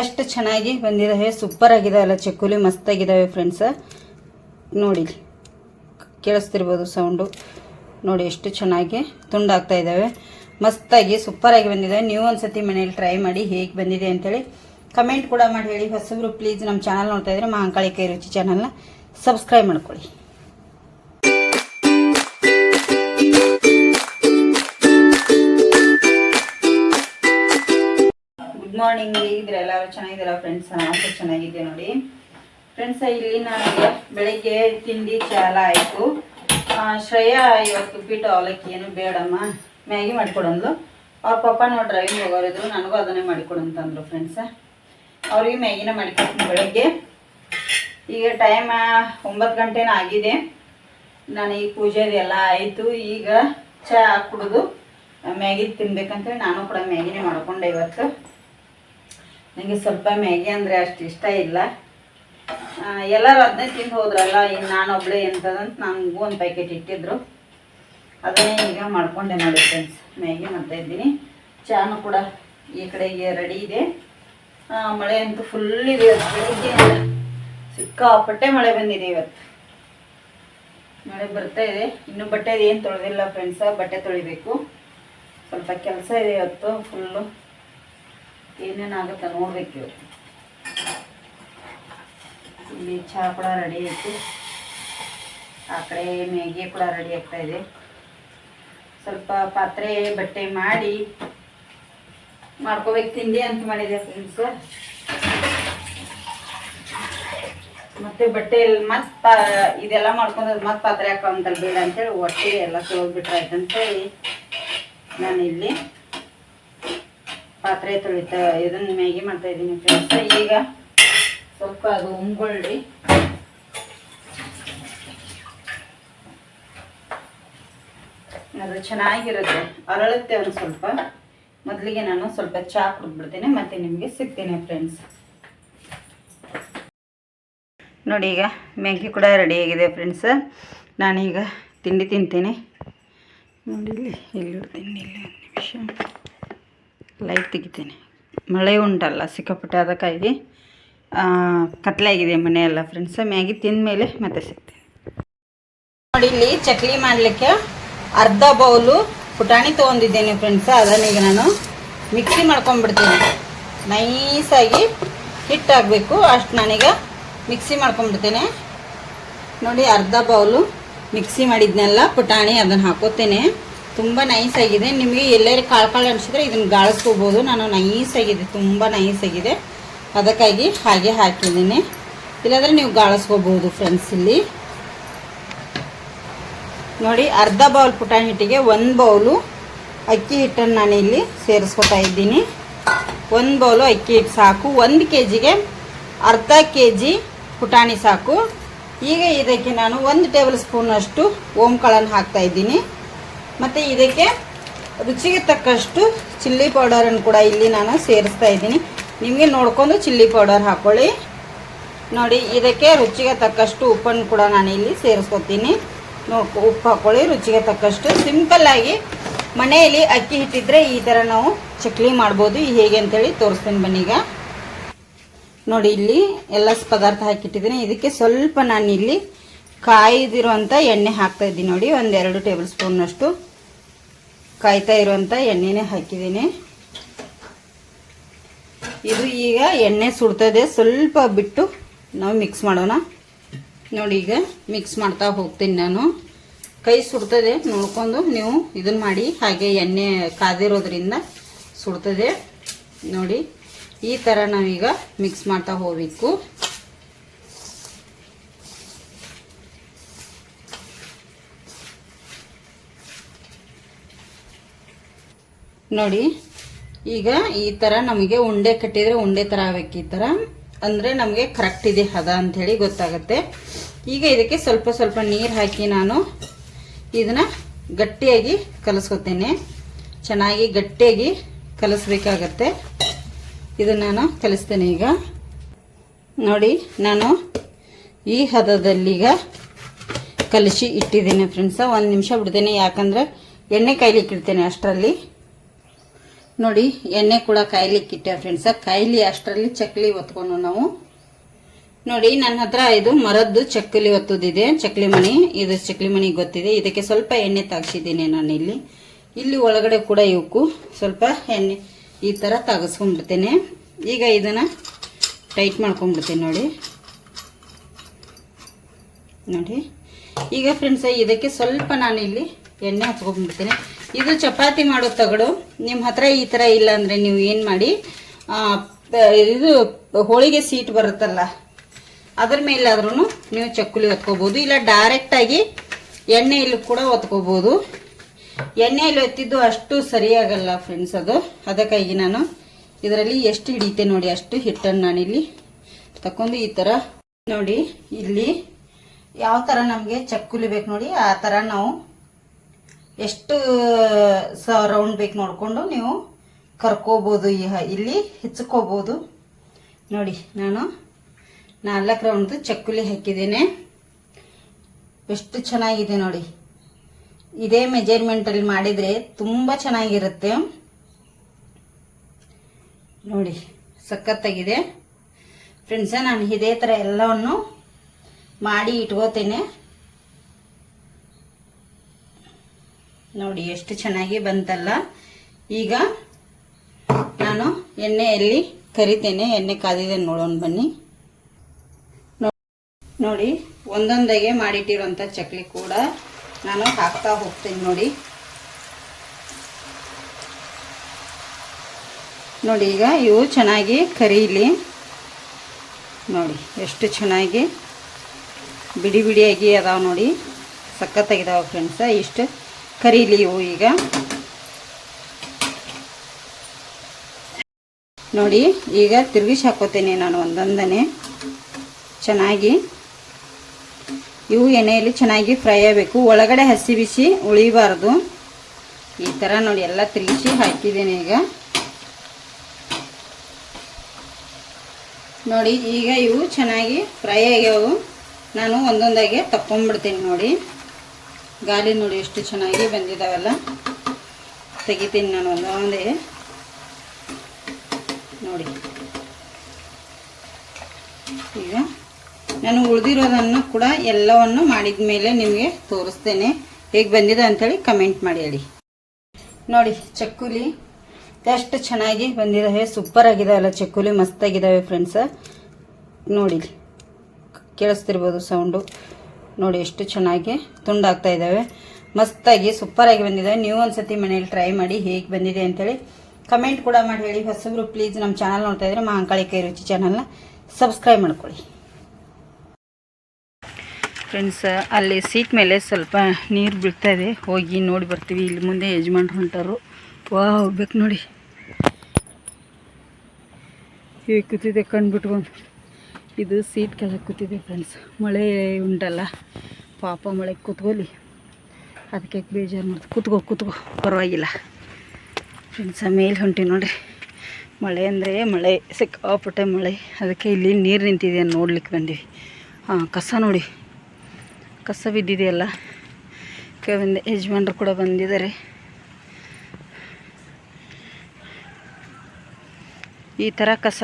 ಎಷ್ಟು ಚೆನ್ನಾಗಿ ಬಂದಿದ್ದಾವೆ ಸೂಪರ್ ಆಗಿದಾವಲ್ಲ, ಚಕ್ಕುಲಿ ಮಸ್ತಾಗಿದ್ದಾವೆ ಫ್ರೆಂಡ್ಸ ನೋಡಿ, ಕೇಳಿಸ್ತಿರ್ಬೋದು ಸೌಂಡು ನೋಡಿ, ಎಷ್ಟು ಚೆನ್ನಾಗಿ ತುಂಡಾಗ್ತಾ ಇದ್ದಾವೆ ಮಸ್ತಾಗಿ ಸೂಪರಾಗಿ ಬಂದಿದ್ದಾವೆ ನೀವು ಒಂದ್ಸತಿ ಮನೇಲಿ ಟ್ರೈ ಮಾಡಿ ಹೇಗೆ ಬಂದಿದೆ ಅಂತೇಳಿ ಕಮೆಂಟ್ ಕೂಡ ಮಾಡಿ ಹೇಳಿ. ಹೊಸಬ್ರು ಪ್ಲೀಸ್ ನಮ್ಮ ಚಾನಲ್ ನೋಡ್ತಾ ಇದ್ರೆ ಮಹಾಂಕಾಳಿ ಕೈ ರುಚಿ ಚಾನಲ್ನ ಸಬ್ಸ್ಕ್ರೈಬ್ ಮಾಡ್ಕೊಳ್ಳಿ. ಗುಡ್ ಮಾರ್ನಿಂಗ್ ಹೇಗಿದ್ರೆ ಎಲ್ಲರೂ ಚೆನ್ನಾಗಿದ್ದೀರಾ ಫ್ರೆಂಡ್ಸ್ ನಾವು ಚೆನ್ನಾಗಿದೆ ಚೆನ್ನಾಗಿದ್ದೆ ನೋಡಿ. ಫ್ರೆಂಡ್ಸ್ ಇಲ್ಲಿ ನನಗೆ ಬೆಳಿಗ್ಗೆ ತಿಂಡಿ ಚಾಲ ಆಯಿತು. ಶ್ರೇಯಾ ಇವತ್ತು ಉಪ್ಪಿಟ್ಟು ಅವಲಕ್ಕಿ ಏನು ಬೇಡಮ್ಮ? ಮ್ಯಾಗಿ ಮಾಡಿಕೊಡಂದ್ಲು. ಅವ್ರ ಪಪ್ಪ ನೋಡಿ ಡ್ರೈವಿಂಗ್ ಹೋಗೋರಿದ್ರು. ನನಗೂ ಅದನ್ನೇ ಮಾಡಿಕೊಡಂತಂದ್ರು ಫ್ರೆಂಡ್ಸ ಅವ್ರಿಗೆ ಮ್ಯಾಗಿನ ಮಾಡಿಕೊಡ್ತೀನಿ ಬೆಳಗ್ಗೆ. ಈಗ ಟೈಮ್ ಒಂಬತ್ತು ಗಂಟೆನ ಆಗಿದೆ. ನಾನು ಈ ಪೂಜೆದು ಎಲ್ಲ ಆಯಿತು. ಈಗ ಚಹಾ ಕುಡಿದು ಮ್ಯಾಗಿ ತಿನ್ಬೇಕಂತೇಳಿ ನಾನು ಕೂಡ ಮ್ಯಾಗಿನೇ ಮಾಡಿಕೊಂಡೆ ಇವತ್ತು. ನನಗೆ ಸ್ವಲ್ಪ ಮ್ಯಾಗಿ ಅಂದರೆ ಅಷ್ಟು ಇಷ್ಟ ಇಲ್ಲ. ಎಲ್ಲರೂ ಅದನ್ನೇ ತಿಂದು ಹೋದ್ರಲ್ಲ ಇನ್ನು ನಾನೊಬ್ಳೆ ಎಂಥದಂತ ನನಗೂ ಒಂದು ಪ್ಯಾಕೆಟ್ ಇಟ್ಟಿದ್ರು. ಅದನ್ನೇ ಈಗ ಮಾಡ್ಕೊಂಡೆ ನೋಡಿ ಫ್ರೆಂಡ್ಸ್ ಮ್ಯಾಗಿ ಮಾಡ್ತಾ ಇದ್ದೀನಿ. ಚಾನು ಕೂಡ ಈ ಕಡೆಗೆ ರೆಡಿ ಇದೆ. ಮಳೆ ಅಂತೂ ಫುಲ್ ಇದೆ ಬೆಳಿಗ್ಗೆ ಸಿಕ್ಕಾಪಟ್ಟೆ ಮಳೆ ಬಂದಿದೆ ಇವತ್ತು. ಮಳೆ ಬರ್ತಾ ಇದೆ. ಇನ್ನು ಬಟ್ಟೆ ಏನು ತೊಳೆದಿಲ್ಲ ಫ್ರೆಂಡ್ಸ ಬಟ್ಟೆ ತೊಳಿಬೇಕು. ಸ್ವಲ್ಪ ಕೆಲಸ ಇದೆ ಇವತ್ತು ಫುಲ್ಲು ಏನೇನಾಗುತ್ತೆ ನೋಡ್ಬೇಕು ಇಲ್ಲಿ ಚಹಾ ಕೂಡ ರೆಡಿ ಐತಿ. ಆ ಕಡೆ ಮ್ಯಾಗಿ ಕೂಡ ರೆಡಿ ಆಗ್ತಾ ಇದೆ. ಸ್ವಲ್ಪ ಪಾತ್ರೆ, ಬಟ್ಟೆ ಮಾಡಿ ಮಾಡ್ಕೋಬೇಕು. ತಿಂಡಿ ಅಂತ ಮಾಡಿದೆ ಫ್ರೆಂಡ್ಸ್ ಮತ್ತೆ ಬಟ್ಟೆ ಮತ್ತೆ ಇದೆಲ್ಲ ಮಾಡ್ಕೊಂಡು ಮತ್ತೆ ಪಾತ್ರೆ ಹಾಕೋಂತಲ್ಲ ಬೇಡ ಅಂತೇಳಿ ಒಟ್ಟಿಗೆ ಎಲ್ಲ ತೊಳೆದ್ಬಿಟ್ರೆ ಆಯ್ತಂತೇಳಿ ನಾನು ಇಲ್ಲಿ ಪಾತ್ರೆ ತೊಳಿತಾ ಇದನ್ನ ಮ್ಯಾಗಿ ಮಾಡ್ತಾ ಇದ್ದೀನಿ ಫ್ರೆಂಡ್ಸ್ ಈಗ ಸ್ವಲ್ಪ ಅದು ಉಂಗೊಳ್ಳಿ. ಅದು ಚೆನ್ನಾಗಿರುತ್ತೆ. ಅರಳುತ್ತೆ ಒಂದು ಸ್ವಲ್ಪ. ಮೊದಲಿಗೆ ನಾನು ಸ್ವಲ್ಪ ಚಹಾ ಕುಡ್ಬಿಡ್ತೀನಿ ಮತ್ತೆ ನಿಮಗೆ ಸಿಗ್ತೀನಿ ಫ್ರೆಂಡ್ಸ್ ನೋಡಿ ಈಗ ಮ್ಯಾಗಿ ಕೂಡ ರೆಡಿಯಾಗಿದೆ ಫ್ರೆಂಡ್ಸ್ ನಾನೀಗ ತಿಂಡಿ ತಿಂತೀನಿ. ನೋಡಿ ಇಲ್ಲಿ ಇಲ್ಲಿ ತಿಂಡಿ ಇಲ್ಲಿ ಒಂದು ನಿಮಿಷ. ಲೈಟ್ ತೆಗಿತೀನಿ. ಮಳೆ ಉಂಟಲ್ಲ, ಸಿಕ್ಕಾಪಟ್ಟೆ ಅದಕ್ಕಾಗಿ ಕತ್ಲಾಗಿದೆ ಮನೆಯೆಲ್ಲ ಫ್ರೆಂಡ್ಸ್ ಮ್ಯಾಗಿ ತಿಂದಮೇಲೆ ಮತ್ತೆ ಸಿಗ್ತೀನಿ. ನೋಡಿ, ಇಲ್ಲಿ ಚಕ್ಲಿ ಮಾಡಲಿಕ್ಕೆ ಅರ್ಧ ಬೌಲು ಪುಟಾಣಿ ತೊಗೊಂಡಿದ್ದೇನೆ ಫ್ರೆಂಡ್ಸ್ ಅದನ್ನೀಗ ನಾನು ಮಿಕ್ಸಿ ಮಾಡ್ಕೊಂಡ್ಬಿಡ್ತೀನಿ. ನೈಸಾಗಿ ಹಿಟ್ಟಾಗಬೇಕು ಅಷ್ಟು ನಾನೀಗ ಮಿಕ್ಸಿ ಮಾಡ್ಕೊಂಡ್ಬಿಡ್ತೇನೆ. ನೋಡಿ, ಅರ್ಧ ಬೌಲು ಮಿಕ್ಸಿ ಮಾಡಿದ್ನೆಲ್ಲ, ಪುಟಾಣಿ ಅದನ್ನು ಹಾಕೋತೇನೆ. ತುಂಬ ನೈಸ್ ಆಗಿದೆ. ನಿಮಗೆ ಎಲ್ಲರೂ ಕಾಳು ಕಾಳು ಅನಿಸಿದ್ರೆ ಇದನ್ನು ಗಾಳಿಸ್ಕೋಬೋದು. ನಾನು ನೈಸ್ ಆಗಿದೆ, ತುಂಬ ನೈಸ್ ಆಗಿದೆ. ಅದಕ್ಕಾಗಿ ಹಾಗೆ ಹಾಕಿದ್ದೀನಿ ಇಲ್ಲಾಂದರೆ ನೀವು ಗಾಳಿಸ್ಕೋಬೋದು ಫ್ರೆಂಡ್ಸ್ ಇಲ್ಲಿ. ನೋಡಿ, ಅರ್ಧ ಬೌಲ್ ಪುಟಾಣಿ ಹಿಟ್ಟಿಗೆ ಒಂದು ಬೌಲು ಅಕ್ಕಿ ಹಿಟ್ಟನ್ನು ನಾನು ಇಲ್ಲಿ ಸೇರಿಸ್ಕೊತಾ ಇದ್ದೀನಿ. ಒಂದು ಬೌಲು ಅಕ್ಕಿ ಹಿಟ್ಟು ಸಾಕು. ಒಂದು ಕೆ ಜಿಗೆ ಅರ್ಧ ಕೆ ಜಿ ಪುಟಾಣಿ ಸಾಕು. ಈಗ ಇದಕ್ಕೆ ನಾನು ಒಂದು ಟೇಬಲ್ ಸ್ಪೂನಷ್ಟು ಓಂಕಾಳನ್ನು ಹಾಕ್ತಾ ಇದ್ದೀನಿ. ಮತ್ತು ಇದಕ್ಕೆ ರುಚಿಗೆ ತಕ್ಕಷ್ಟು ಚಿಲ್ಲಿ ಪೌಡರನ್ನು ಕೂಡ ಇಲ್ಲಿ ನಾನು ಸೇರಿಸ್ತಾ ಇದ್ದೀನಿ. ನಿಮಗೆ ನೋಡಿಕೊಂಡು ಚಿಲ್ಲಿ ಪೌಡರ್ ಹಾಕ್ಕೊಳ್ಳಿ ನೋಡಿ, ಇದಕ್ಕೆ ರುಚಿಗೆ ತಕ್ಕಷ್ಟು ಉಪ್ಪನ್ನು ಕೂಡ ನಾನು ಇಲ್ಲಿ ಸೇರಿಸ್ಕೊತೀನಿ. ನೋಡ್ಕೊ, ಉಪ್ಪು ಹಾಕ್ಕೊಳ್ಳಿ ರುಚಿಗೆ ತಕ್ಕಷ್ಟು ಸಿಂಪಲ್ಲಾಗಿ ಮನೆಯಲ್ಲಿ ಅಕ್ಕಿ ಹಿಟ್ಟಿದ್ರೆ ಈ ಥರ ನಾವು ಚಕ್ಲಿ ಮಾಡ್ಬೋದು. ಹೇಗೆ ಅಂತೇಳಿ ತೋರಿಸ್ತೀನಿ ಬನ್ನೀಗ ನೋಡಿ, ಇಲ್ಲಿ ಎಲ್ಲ ಪದಾರ್ಥ ಹಾಕಿಟ್ಟಿದ್ದೀನಿ. ಇದಕ್ಕೆ ಸ್ವಲ್ಪ ನಾನು ಇಲ್ಲಿ ಕಾಯ್ದಿರುವಂಥ ಎಣ್ಣೆ ಹಾಕ್ತಾ ಇದ್ದೀನಿ ನೋಡಿ, ಒಂದೆರಡು ಟೇಬಲ್ ಸ್ಪೂನ್ನಷ್ಟು ಕಾಯ್ತಾ ಇರುವಂಥ ಎಣ್ಣೆನೇ ಹಾಕಿದ್ದೀನಿ. ಇದು ಈಗ ಎಣ್ಣೆ ಸುಡ್ತದೆ ಸ್ವಲ್ಪ ಬಿಟ್ಟು ನಾವು ಮಿಕ್ಸ್ ಮಾಡೋಣ. ನೋಡಿ ಈಗ ಮಿಕ್ಸ್ ಮಾಡ್ತಾ ಹೋಗ್ತೀನಿ ನಾನು. ಕೈ ಸುಡ್ತದೆ ನೋಡ್ಕೊಂಡು ನೀವು ಇದನ್ನು ಮಾಡಿ, ಹಾಗೆ ಎಣ್ಣೆ ಕಾದಿರೋದ್ರಿಂದ ಸುಡ್ತದೆ ನೋಡಿ, ಈ ಥರ ನಾವೀಗ ಮಿಕ್ಸ್ ಮಾಡ್ತಾ ಹೋಗಬೇಕು. ನೋಡಿ. ಈಗ ಈ ಥರ ನಮಗೆ ಉಂಡೆ ಕಟ್ಟಿದರೆ ಉಂಡೆ ಥರ ಆಗಬೇಕು ಈ ಥರ ಅಂದರೆ ನಮಗೆ ಕರೆಕ್ಟ್ ಇದೆ ಹದ ಅಂಥೇಳಿ ಗೊತ್ತಾಗುತ್ತೆ. ಈಗ ಇದಕ್ಕೆ ಸ್ವಲ್ಪ ಸ್ವಲ್ಪ ನೀರು ಹಾಕಿ ನಾನು ಇದನ್ನು ಗಟ್ಟಿಯಾಗಿ ಕಲಸ್ಕೊತೇನೆ. ಚೆನ್ನಾಗಿ ಗಟ್ಟಿಯಾಗಿ ಕಲಿಸ್ಬೇಕಾಗತ್ತೆ. ಇದನ್ನು ನಾನು ಕಲಿಸ್ತೇನೆ ಈಗ. ನೋಡಿ, ನಾನು ಈ ಹದದಲ್ಲೀಗ ಕಲಿಸಿ ಇಟ್ಟಿದ್ದೀನಿ ಫ್ರೆಂಡ್ಸ ಒಂದು ನಿಮಿಷ ಬಿಡ್ತೇನೆ, ಯಾಕಂದರೆ ಎಣ್ಣೆ ಕಾಯ್ಲಿಕ್ಕೆ ಇಡ್ತೇನೆ ಅಷ್ಟರಲ್ಲಿ. ನೋಡಿ, ಎಣ್ಣೆ ಕೂಡ ಕಾಯ್ಲಿಕ್ಕಿಟ್ಟೆ ಫ್ರೆಂಡ್ಸ ಕಾಯ್ಲಿ ಅಷ್ಟರಲ್ಲಿ ಚಕ್ಲಿ ಒತ್ಕೊಂಡು ನಾವು. ನೋಡಿ ನನ್ನ ಹತ್ರ ಇದು ಮರದ್ದು ಚಕ್ಲಿ ಒತ್ತುದಿದೆ, ಚಕ್ಲಿ ಮಣಿ. ಇದು ಚಕ್ಲಿ ಮಣಿ ಗೊತ್ತಿದೆ ಇದಕ್ಕೆ ಸ್ವಲ್ಪ ಎಣ್ಣೆ ತಾಗಿಸಿದ್ದೀನಿ ನಾನು ಇಲ್ಲಿ. ಇಲ್ಲಿ ಒಳಗಡೆ ಕೂಡ ಇವಕ್ಕು ಸ್ವಲ್ಪ ಎಣ್ಣೆ ಈ ಥರ ತಾಗಿಸ್ಕೊಂಡ್ಬಿಡ್ತೇನೆ. ಈಗ ಇದನ್ನು ಟೈಟ್ ಮಾಡ್ಕೊಂಡ್ಬಿಡ್ತೀನಿ ನೋಡಿ. ನೋಡಿ. ಈಗ ಫ್ರೆಂಡ್ಸ ಇದಕ್ಕೆ ಸ್ವಲ್ಪ ನಾನು ಇಲ್ಲಿ ಎಣ್ಣೆ ಹಚ್ಕೊಂಡ್ಬಿಡ್ತೀನಿ. ಇದು ಚಪಾತಿ ಮಾಡೋ ತಗಡು. ನಿಮ್ಮ ಹತ್ರ ಈ ಥರ ಇಲ್ಲ ಅಂದರೆ ನೀವು ಏನು ಮಾಡಿ ಇದು ಹೋಳಿಗೆ ಸೀಟ್ ಬರುತ್ತಲ್ಲ, ಅದ್ರ ಮೇಲಾದ್ರೂ ನೀವು ಚಕ್ಕುಲಿ ಒತ್ಕೋಬೋದು. ಇಲ್ಲ ಡೈರೆಕ್ಟಾಗಿ ಎಣ್ಣೆಯಲ್ಲಿ ಕೂಡ ಒತ್ಕೋಬೋದು. ಎಣ್ಣೆಯಲ್ಲಿ ಒತ್ತಿದ್ದು ಅಷ್ಟು ಸರಿಯಾಗಲ್ಲ ಫ್ರೆಂಡ್ಸ್ ಅದು. ಅದಕ್ಕಾಗಿ ನಾನು ಇದರಲ್ಲಿ ಎಷ್ಟು ಹಿಡಿತೆ ನೋಡಿ, ಅಷ್ಟು ಹಿಟ್ಟನ್ನು ನಾನಿಲ್ಲಿ ತಕೊಂಡು ಈ ಥರ ನೋಡಿ, ಇಲ್ಲಿ ಯಾವ ಥರ ನಮಗೆ ಚಕ್ಕುಲಿ ಬೇಕು ನೋಡಿ, ಆ ಥರ ನಾವು ಎಷ್ಟು, ಸ ರೌಂಡ್ ಬೇಕು ನೋಡಿಕೊಂಡು ನೀವು ಕರ್ಕೋಬೋದು. ಈ ಇಲ್ಲಿ ಹೆಚ್ಚಿಕೋಬೋದು. ನೋಡಿ, ನಾನು ನಾಲ್ಕು ರೌಂಡ್ದು ಚಕ್ಕುಲಿ ಹಾಕಿದ್ದೇನೆ. ಎಷ್ಟು ಚೆನ್ನಾಗಿದೆ ನೋಡಿ. ಇದೇ ಮೆಜರ್ಮೆಂಟಲ್ಲಿ ಮಾಡಿದರೆ ತುಂಬ ಚೆನ್ನಾಗಿರುತ್ತೆ. ನೋಡಿ, ಸಖತ್ತಾಗಿದೆ. ಫ್ರೆಂಡ್ಸ ನಾನು ಇದೇ ಥರ ಎಲ್ಲವನ್ನು ಮಾಡಿ ಇಟ್ಕೋತೇನೆ. ನೋಡಿ, ಎಷ್ಟು ಚೆನ್ನಾಗಿ ಬಂತಲ್ಲ. ಈಗ ನಾನು ಎಣ್ಣೆಯಲ್ಲಿ ಕರಿತೇನೆ. ಎಣ್ಣೆ ಕಾದಿದೆ ನೋಡೋಣ ಬನ್ನಿ. ನೋಡಿ, ಒಂದೊಂದಾಗೆ ಮಾಡಿಟ್ಟಿರೋಂಥ ಚಕ್ಲಿ ಕೂಡ ನಾನು ಹಾಕ್ತಾ ಹೋಗ್ತೀನಿ ನೋಡಿ. ನೋಡಿ, ಈಗ ಇವು ಚೆನ್ನಾಗಿ ಕರೀಲಿ. ನೋಡಿ, ಎಷ್ಟು ಚೆನ್ನಾಗಿ ಬಿಡಿ ಬಿಡಿಯಾಗಿ ಅದಾವೆ ನೋಡಿ. ಸಖತ್ತಾಗಿದಾವ ಫ್ರೆಂಡ್ಸ, ಇಷ್ಟು ಕರೀಲಿ ಇವು ಈಗ? ನೋಡಿ, ಈಗ ತಿರುಗಿಸಿ ಹಾಕೋತೇನೆ ನಾನು ಒಂದೊಂದನೆ ಚೆನ್ನಾಗಿ. ಇವು ಎಣ್ಣೆಯಲ್ಲಿ ಚೆನ್ನಾಗಿ ಫ್ರೈ ಆಗಬೇಕು. ಒಳಗಡೆ ಹಸಿ ಬಿಸಿ ಉಳಿಬಾರ್ದು. ಈ ಥರ ನೋಡಿ, ಎಲ್ಲ ತಿರುಗಿಸಿ ಹಾಕಿದ್ದೇನೆ ಈಗ. ನೋಡಿ, ಈಗ ಇವು ಚೆನ್ನಾಗಿ ಫ್ರೈ ಆಗ್ಯಾವು. ನಾನು ಒಂದೊಂದಾಗೆ ತಕ್ಕೊಂಬಿಡ್ತೀನಿ ನೋಡಿ. ಗಾಲಿ ನೋಡಿ ಎಷ್ಟು ಚೆನ್ನಾಗಿ ಬಂದಿದ್ದಾವಲ್ಲ ತೆಗಿತೀನಿ ನಾನು ಒಂದೊಂದೇ ನೋಡಿ. ಈಗ ನಾನು ಉಳಿದಿರೋದನ್ನು ಕೂಡ ಎಲ್ಲವನ್ನು ಮಾಡಿದ ಮೇಲೆ ನಿಮಗೆ ತೋರಿಸ್ತೇನೆ. ಹೇಗೆ ಬಂದಿದೆ ಅಂಥೇಳಿ ಕಮೆಂಟ್ ಮಾಡಿ ಹೇಳಿ. ನೋಡಿ, ಚಕ್ಕುಲಿ ಎಷ್ಟು ಚೆನ್ನಾಗಿ ಬಂದಿದ್ದಾವೆ ಸೂಪರ್ ಆಗಿದಾವಲ್ಲ ಚಕ್ಕುಲಿ ಮಸ್ತಾಗಿದ್ದಾವೆ ಫ್ರೆಂಡ್ಸ ನೋಡಿ, ಕೇಳಿಸ್ತಿರ್ಬೋದು ಸೌಂಡು ನೋಡಿ ಎಷ್ಟು ಚೆನ್ನಾಗಿ ತುಂಡಾಗ್ತಾ ಇದ್ದಾವೆ. ಮಸ್ತಾಗಿ ಸೂಪರಾಗಿ ಬಂದಿದ್ದಾವೆ. ನೀವು ಒಂದ್ಸತಿ ಮನೇಲಿ ಟ್ರೈ ಮಾಡಿ ಹೇಗೆ ಬಂದಿದೆ ಅಂತೇಳಿ ಕಮೆಂಟ್ ಕೂಡ ಮಾಡಿ ಹೇಳಿ. ಹೊಸಬ್ರು ಪ್ಲೀಸ್ ನಮ್ಮ ಚಾನಲ್ ನೋಡ್ತಾ ಇದ್ರೆ ಮಹಾಂಕಾಳಿ ಕೈ ರುಚಿ ಚಾನಲ್ನ ಸಬ್ಸ್ಕ್ರೈಬ್ ಮಾಡ್ಕೊಳ್ಳಿ. ಫ್ರೆಂಡ್ಸ್ ಅಲ್ಲಿ ಸೀಟ್ ಮೇಲೆ ಸ್ವಲ್ಪ ನೀರು ಬೀಳ್ತಾ ಇದೆ. ಹೋಗಿ ನೋಡಿ ಬರ್ತೀವಿ. ಇಲ್ಲಿ ಮುಂದೆ ಯಜಮಾನ್ರು ಹೊಂಟರು. ವಾ ಹೋಗ್ಬೇಕು ನೋಡಿ. ಹೇಗೆ ಕೂತಿದೆ ಕಣ್ಣು ಬಿಟ್ಕೊಂಡು ಇದು ಸೀಟ್ ಕೆಳಗೆ ಕೂತಿದೆ ಫ್ರೆಂಡ್ಸ್ ಮಳೆ ಉಂಟಲ್ಲ, ಪಾಪ ಮಳೆ ಕೂತ್ಕೊಳ್ಳಿ. ಅದಕ್ಕೆ ಬೇಜಾರು ಮಾಡ್ತು ಕೂತ್ಕೋ ಕೂತ್ಕೋ. ಪರವಾಗಿಲ್ಲ. ಫ್ರೆಂಡ್ಸ ಮೇಲೆ ಹೊಂಟಿ ನೋಡಿ ಮಳೆ ಅಂದರೆ ಮಳೆ, ಸಿಕ್ಕಾಪಟ್ಟೆ ಮಳೆ. ಅದಕ್ಕೆ ಇಲ್ಲಿ ನೀರು ನಿಂತಿದೆ ನೋಡ್ಲಿಕ್ಕೆ ಬಂದಿವಿ. ಹಾಂ, ಕಸ ನೋಡಿ. ಕಸ ಬಿದ್ದಿದೆಯಲ್ಲ? ಕೆಲವೊಂದು ಯಜಮಾನ್ರು ಕೂಡ ಬಂದಿದ್ದಾರೆ. ಈ ಥರ ಕಸ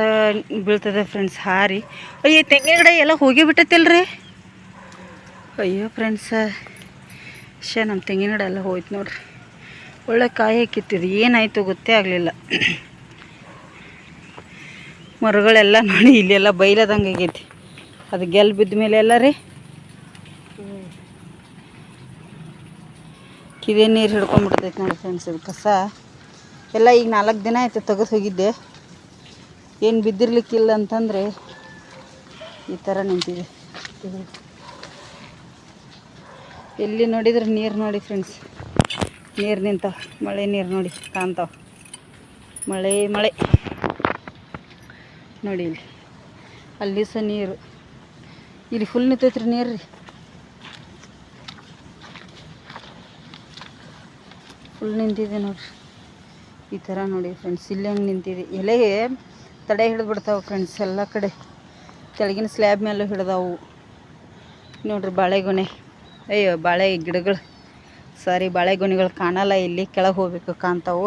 ಬೀಳ್ತದೆ ಫ್ರೆಂಡ್ಸ್ ಹಾರಿ. ಅಯ್ಯೋ ತೆಂಗಿನ ಗಿಡ ಎಲ್ಲ ಹೋಗಿ ಬಿಟ್ಟೈತಲ್ರಿ? ಅಯ್ಯೋ ಫ್ರೆಂಡ್ಸ ಶೇ ನಮ್ಮ ತೆಂಗಿನ ಗಿಡ ಎಲ್ಲ ಹೋಯ್ತು ನೋಡ್ರಿ. ಒಳ್ಳೆ ಕಾಯಿ ಕಿತ್ತಿದ್ದು ಏನಾಯಿತು ಗೊತ್ತೇ ಆಗಲಿಲ್ಲ. ಮರಗಳೆಲ್ಲ ನೋಡಿ, ಇಲ್ಲೆಲ್ಲ ಬೈಲದಂಗೆ ಆಗೈತಿ. ಅದು ಗೆಲ್ ಬಿದ್ದ ಮೇಲೆ ಎಲ್ಲ ರೀ. ಕಿದೆ ನೀರು ಹಿಡ್ಕೊಂಡ್ಬಿಡ್ತೈತೆ ನೋಡಿ ಫ್ರೆಂಡ್ಸ್ ಇದು ಕಸ. ಎಲ್ಲ ಈಗ ನಾಲ್ಕು ದಿನ ಆಯಿತು ತೆಗೆದು ಹೋಗಿದ್ದೆ. ಏನು ಬಿದ್ದಿರ್ಲಿಕ್ಕಿಲ್ಲ ಅಂತಂದರೆ ಈ ಥರ ನಿಂತಿದೆ. ಎಲ್ಲಿ ನೋಡಿದ್ರೆ ನೀರು ನೋಡಿ ಫ್ರೆಂಡ್ಸ್ ನೀರು ನಿಂತಾವ ಮಳೆ ನೀರು ನೋಡಿ ಕಾಣ್ತಾವ. ಮಳೆ ಮಳೆ. ನೋಡಿ ಇಲ್ಲಿ. ಅಲ್ಲಿ ಸಹ ನೀರು. ಇಲ್ಲಿ ಫುಲ್ ನಿಂತೈತ್ರಿ ನೀರು ರೀ ಫುಲ್ ನಿಂತಿದೆ ನೋಡ್ರಿ. ಈ ಥರ ನೋಡಿ ಫ್ರೆಂಡ್ಸ್ ಇಲ್ಲಿ ಹಂಗೆ ನಿಂತಿದೆ. ಎಲೆಗೆ ತಡೆ ಹಿಡಿದು ಬಿಡ್ತಾವೆ ಫ್ರೆಂಡ್ಸ್ ಎಲ್ಲ ಕಡೆ. ಕೆಳಗಿನ ಸ್ಲ್ಯಾಬ್ ಮೇಲೂ ಹಿಡ್ದಾವು. ನೋಡ್ರಿ ಬಾಳೆಗೊನೆ. ಅಯ್ಯೋ, ಬಾಳೆ ಗಿಡಗಳು. ಸಾರಿ, ಬಾಳೆಗೊನೆಗಳು ಕಾಣಲ್ಲ, ಇಲ್ಲಿ ಕೆಳಗೆ ಹೋಗ್ಬೇಕು ಕಾಣ್ತಾವು.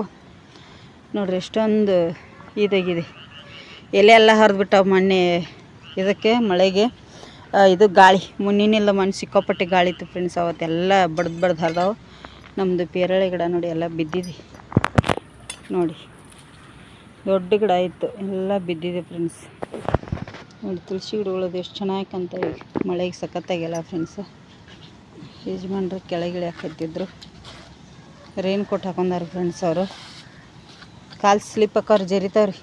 ನೋಡ್ರಿ ಎಷ್ಟೊಂದು ಇದಾಗಿದೆ. ಎಲೆ ಎಲ್ಲ ಹರಿದ್ಬಿಟ್ಟಾವೆ ಮೊನ್ನೆ ಇದಕ್ಕೆ, ಮಳೆಗೆ. ಇದು ಗಾಳಿ. ಮುನ್ನಿನಿಲ್ಲ ಮಣ್ಣು ಸಿಕ್ಕಾಪಟ್ಟೆ ಗಾಳಿ ಇತ್ತು ಫ್ರೆಂಡ್ಸ್ ಅವತ್ತೆಲ್ಲ ಬಡ್ದು ಬಡ್ದು ಹರಿದಾವು. ನಮ್ಮದು ಪೇರಳೆ ಗಿಡ ನೋಡಿ, ಎಲ್ಲ ಬಿದ್ದಿದೆ. ನೋಡಿ. ದೊಡ್ಡ ಗಿಡ ಇತ್ತು, ಎಲ್ಲ ಬಿದ್ದಿದೆ ಫ್ರೆಂಡ್ಸ್ ನೋಡಿ ತುಳಸಿ ಅದು ಎಷ್ಟು ಚೆನ್ನಾಗಿ ಕಾಣ್ತಾವೆ ಮಳೆಗೆ ಸಖತ್ತಾಗಿಲ್ಲ ಫ್ರೆಂಡ್ಸ್ ಯಜಮಾನ್ರು ಕೆಳಗಿಳಿ ಹಾಕತ್ತಿದ್ರು ರೈನ್ ಕೋಟ್ ಹಾಕೊಂಡಾರ ಫ್ರೆಂಡ್ಸ್ ಅವರು. ಕಾಲು ಸ್ಲಿಪ್ ಹಾಕೋರು ಜರಿತಾವ್ರಿ.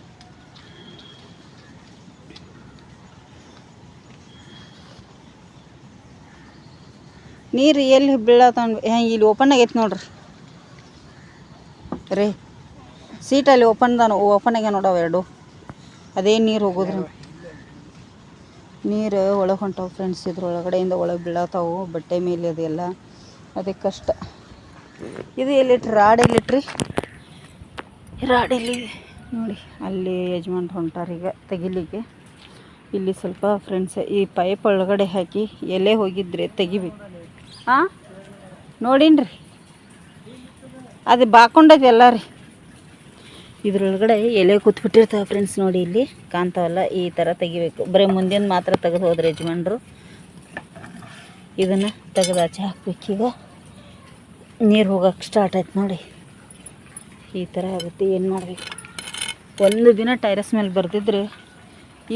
ನೀರು ಎಲ್ಲಿ ಬೀಳತ್ತ ಇಲ್ಲಿ ಓಪನ್ ಆಗೈತೆ ನೋಡ್ರಿ. ರೀ ಸೀಟಲ್ಲಿ ಅಲ್ಲಿ ಓಪನ್ ಆಗ್ಯಾವ ನೋಡವ ಎರಡು. ಅದೇ ನೀರು ಹೋಗೋದ್ರು. ನೀರು ಒಳಗೆ ಹೊಂಟವು ಫ್ರೆಂಡ್ಸ್ ಇದ್ರೊಳಗಡೆಯಿಂದ ಒಳಗೆ ಬೀಳತ್ತಾವು ಬಟ್ಟೆ ಮೇಲೆ ಅದೆಲ್ಲ ಅದಕ್ಕೆ ಕಷ್ಟ. ಇದು ಎಲ್ಲಿಟ್ರಿ? ರಾಡ್ ಎಲ್ಲಿಟ್ರಿ? ರಾಡ್ ಎಲ್ಲಿ? ನೋಡಿ ಅಲ್ಲಿ ಯಜಮಾನ್ರು ಹೊಂಟಾರ ಈಗ ತೆಗಿಲಿಕ್ಕೆ. ಇಲ್ಲಿ ಸ್ವಲ್ಪ ಫ್ರೆಂಡ್ಸ್ ಈ ಪೈಪ್ ಒಳಗಡೆ ಹಾಕಿ ಎಲೆ ಹೋಗಿದ್ರೆ ತೆಗಿಬೇಕು. ಹಾಂ ನೋಡಿನ್ರಿ. ಅದು ಬಾಕೊಂಡದೆಲ್ಲ ಎಲ್ಲ ರೀ. ಇದ್ರೊಳಗಡೆ ಎಲೆ ಕೂತ್ಬಿಟ್ಟಿರ್ತಾವೆ ಫ್ರೆಂಡ್ಸ್ ನೋಡಿ ಇಲ್ಲಿ. ಕಾಣ್ತಾವಲ್ಲ, ಈ ಥರ ತೆಗಿಬೇಕು. ಬರೀ ಮುಂದಿನ ಮಾತ್ರ ತೆಗೆದು ಹೋದ್ರೆ ಯಜಮಾನ್ರು. ಇದನ್ನು ತೆಗೆದು ಆಚೆ ಹಾಕ್ಬೇಕೀಗ ನೀರು ಹೋಗಕ್ಕೆ ಸ್ಟಾರ್ಟ್ ಆಯ್ತು ನೋಡಿ. ಈ ಥರ ಆಗುತ್ತೆ, ಏನು ಮಾಡಬೇಕು? ಒಂದು ದಿನ ಟೈರಸ್ ಮೇಲೆ ಬರೆದಿದ್ರೆ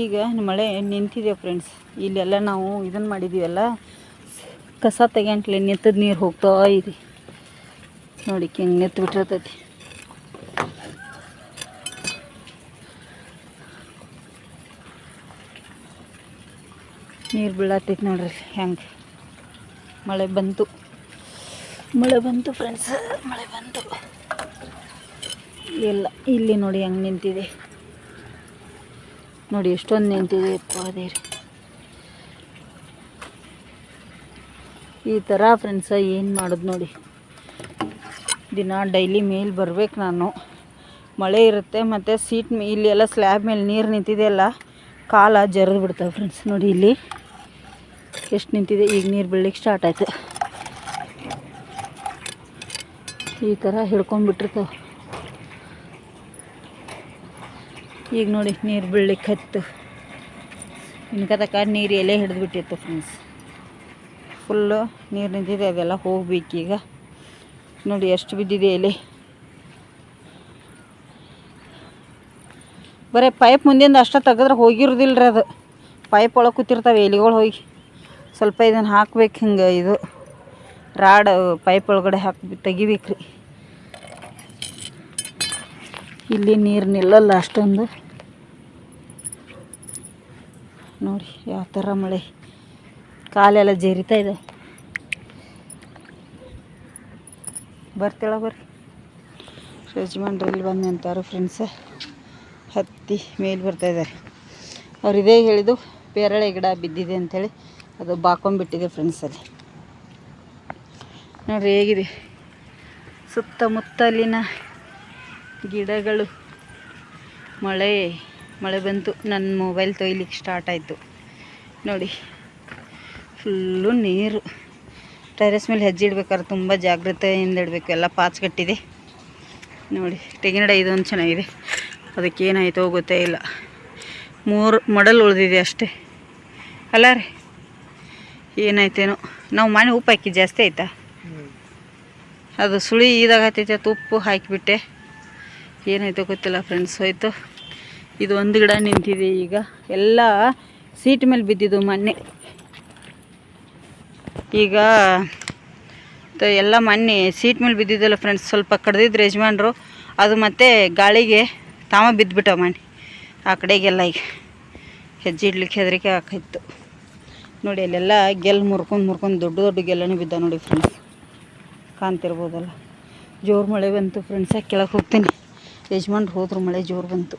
ಈಗ ಮಳೆ ನಿಂತಿದೆ ಫ್ರೆಂಡ್ಸ್ ಇಲ್ಲೆಲ್ಲ ನಾವು ಇದನ್ನು ಮಾಡಿದ್ದೀವಲ್ಲ ಕಸ ತೆಗಿಯಂಟ್ಲೆ ನಿಂತದ ನೀರು ಹೋಗ್ತಾ ಇದೆ. ನೋಡಿ ಹಿಂಗೆ ನಿಂತು ಬಿಟ್ಟಿರ್ತೈತಿ ನೀರು ಬೀಳತ್ತೈತೆ ನೋಡ್ರಿ, ಹೆಂಗೆ? ಮಳೆ ಬಂತು. ಮಳೆ ಬಂತು ಫ್ರೆಂಡ್ಸ್ ಮಳೆ ಬಂತು. ಇಲ್ಲ ಇಲ್ಲಿ ನೋಡಿ ಹೆಂಗೆ ನಿಂತಿದೆ. ನೋಡಿ ಎಷ್ಟೊಂದು ನಿಂತಿದೆ ಅದೇ ರೀ ಈ ಥರ ಫ್ರೆಂಡ್ಸ ಏನು ಮಾಡೋದು ನೋಡಿ. ದಿನ ಡೈಲಿ ಮೇಲೆ ಬರ್ಬೇಕು ನಾನು. ಮಳೆ ಇರುತ್ತೆ ಮತ್ತು ಸೀಟ್ ಇಲ್ಲಿ ಎಲ್ಲ ಸ್ಲ್ಯಾಬ್ ಮೇಲೆ ನೀರು ನಿಂತಿದೆಯಲ್ಲ ಕಾಲ ಜರಿದು ಬಿಡ್ತಾವೆ ಫ್ರೆಂಡ್ಸ್ ನೋಡಿ ಇಲ್ಲಿ. ಎಷ್ಟು ನಿಂತಿದೆ? ಈಗ ನೀರು ಬೀಳಲಿಕ್ಕೆ ಸ್ಟಾರ್ಟ್ ಆಯ್ತು. ಈ ಥರ ಹಿಡ್ಕೊಂಡ್ಬಿಟ್ಟಿರ್ತಾವೆ ಈಗ ನೋಡಿ, ನೀರು ಬೀಳಲಿಕ್ಕೆ ಹತ್ತು. ಇನ್ಕ ನೀರು ಎಲೆ ಹಿಡಿದ್ಬಿಟ್ಟಿತ್ತು ಫ್ರೆಂಡ್ಸ್ ಫುಲ್ಲು ನೀರು ನಿಂತಿದೆ ಅದೆಲ್ಲ ಹೋಗ್ಬೇಕೀಗ ನೋಡಿ, ಎಷ್ಟು ಬಿದ್ದಿದೆ ಎಲೆ. ಬರೀ ಪೈಪ್ ಮುಂದಿಂದ ಅಷ್ಟೇ ತೆಗೆದ್ರೆ ಹೋಗಿರೋದಿಲ್ಲ ರೀ ಅದು. ಪೈಪ್ ಒಳಗೆ ಕೂತಿರ್ತಾವೆ ಎಲೆಗಳು ಹೋಗಿ. ಸ್ವಲ್ಪ ಇದನ್ನು ಹಾಕ್ಬೇಕು ಹಿಂಗೆ ಇದು. ರಾಡ್, ಪೈಪ್ ಒಳಗಡೆ ಹಾಕಿ ತೆಗಿಬೇಕು ರೀ. ಇಲ್ಲಿ ನೀರು ನಿಲ್ಲಲ್ಲ ಅಷ್ಟೊಂದು. ನೋಡಿ, ಯಾವ ಥರ ಮಳೆ. ಕಾಲೆಲ್ಲ ಜರಿತಾ ಇದೆ. ಬರ್ತೀಳ ಬರ್ರಿ. ಯಜಮಾನ್ರಲ್ಲಿ ಬಂದು ನಿಂತಾರೆ ಫ್ರೆಂಡ್ಸ ಹತ್ತಿ ಮೇಲೆ ಬರ್ತಾ ಇದ್ದಾರೆ ಅವ್ರು ಇದೇ ಹೇಳಿದ್ದು, ಪೇರಳೆ ಗಿಡ ಬಿದ್ದಿದೆ ಅಂಥೇಳಿ ಅದು ಬಾಕೊಂಬಿಟ್ಟಿದೆ ಫ್ರೆಂಡ್ಸ್ ಅಲ್ಲಿ. ನೋಡ್ರಿ ಹೇಗಿದೆ? ಸುತ್ತಮುತ್ತಲಿನ ಗಿಡಗಳು. ಮಳೆ ಮಳೆ ಬಂತು. ನನ್ನ ಮೊಬೈಲ್ ತೊಯ್ಲಿಕ್ಕೆ ಸ್ಟಾರ್ಟ್ ಆಯಿತು. ನೋಡಿ ಫುಲ್ಲು ನೀರು. ಟೆರೆಸ್ ಮೇಲೆ ಹೆಜ್ಜೆ ಇಡ್ಬೇಕಾದ್ರೆ ತುಂಬ ಜಾಗ್ರತೆಯಿಂದ ಇಡಬೇಕು. ಎಲ್ಲ ಪಾಚ್ ಕಟ್ಟಿದೆ. ನೋಡಿ, ತೆಂಗಿನ ಗಿಡ ಇದೊಂದು ಚೆನ್ನಾಗಿದೆ. ಅದಕ್ಕೆ ಏನಾಯಿತೋ ಗೊತ್ತೇ ಇಲ್ಲ. ಮೂರು ಮಡಲ್ ಉಳಿದಿದೆ ಅಷ್ಟೇ. ಅಲ್ಲ ರೀ? ಏನಾಯ್ತೇನೋ. ನಾವು ಮನೆ ಉಪ್ಪು ಹಾಕಿ ಜಾಸ್ತಿ ಆಯ್ತಾ? ಅದು ಸುಳಿ ಇದಾಗತ್ತೈತೆ ಉಪ್ಪು ಹಾಕಿಬಿಟ್ಟೆ. ಏನಾಯ್ತೋ ಗೊತ್ತಿಲ್ಲ ಫ್ರೆಂಡ್ಸ್ ಹೋಯ್ತು. ಇದು ಒಂದು ಗಿಡ ನಿಂತಿದೆ ಈಗ. ಎಲ್ಲ ಸೀಟ್ ಮೇಲೆ ಬಿದ್ದಿದ್ದು ಮೊನ್ನೆ ಈಗ ಎಲ್ಲ ಮೊನ್ನೆ ಸೀಟ್ ಮೇಲೆ ಬಿದ್ದಿದ್ದಲ್ಲ ಫ್ರೆಂಡ್ಸ್ ಸ್ವಲ್ಪ ಕಡ್ದಿದ್ರು ಯಜಮಾನ್ರು, ಅದು ಮತ್ತೆ ಗಾಳಿಗೆ ತಾಮ ಬಿದ್ದುಬಿಟ್ಟ ಮನೆ ಆ ಕಡೆಗೆಲ್ಲ ಈಗ ಹೆಜ್ಜೆ ಇಡ್ಲಿಕ್ಕೆ ಹೆದರಿಕೆ ಆಕಾಯ್ತು ನೋಡಿ, ಅಲ್ಲೆಲ್ಲ ಗೆಲ್ ಮುರ್ಕೊಂಡು ಮುರ್ಕೊಂಡು ದೊಡ್ಡ ದೊಡ್ಡ ಗೆಲ್ಲನೂ ಬಿದ್ದ ನೋಡಿ ಫ್ರೆಂಡ್ಸ್ ಕಾಣ್ತಿರ್ಬೋದಲ್ಲ? ಜೋರು ಮಳೆ ಬಂತು ಫ್ರೆಂಡ್ಸ ಕೆಳಗೆ ಹೋಗ್ತೀನಿ? ಯಜಮಾನ್ರು ಹೋದ್ರು ಮಳೆ ಜೋರು ಬಂತು.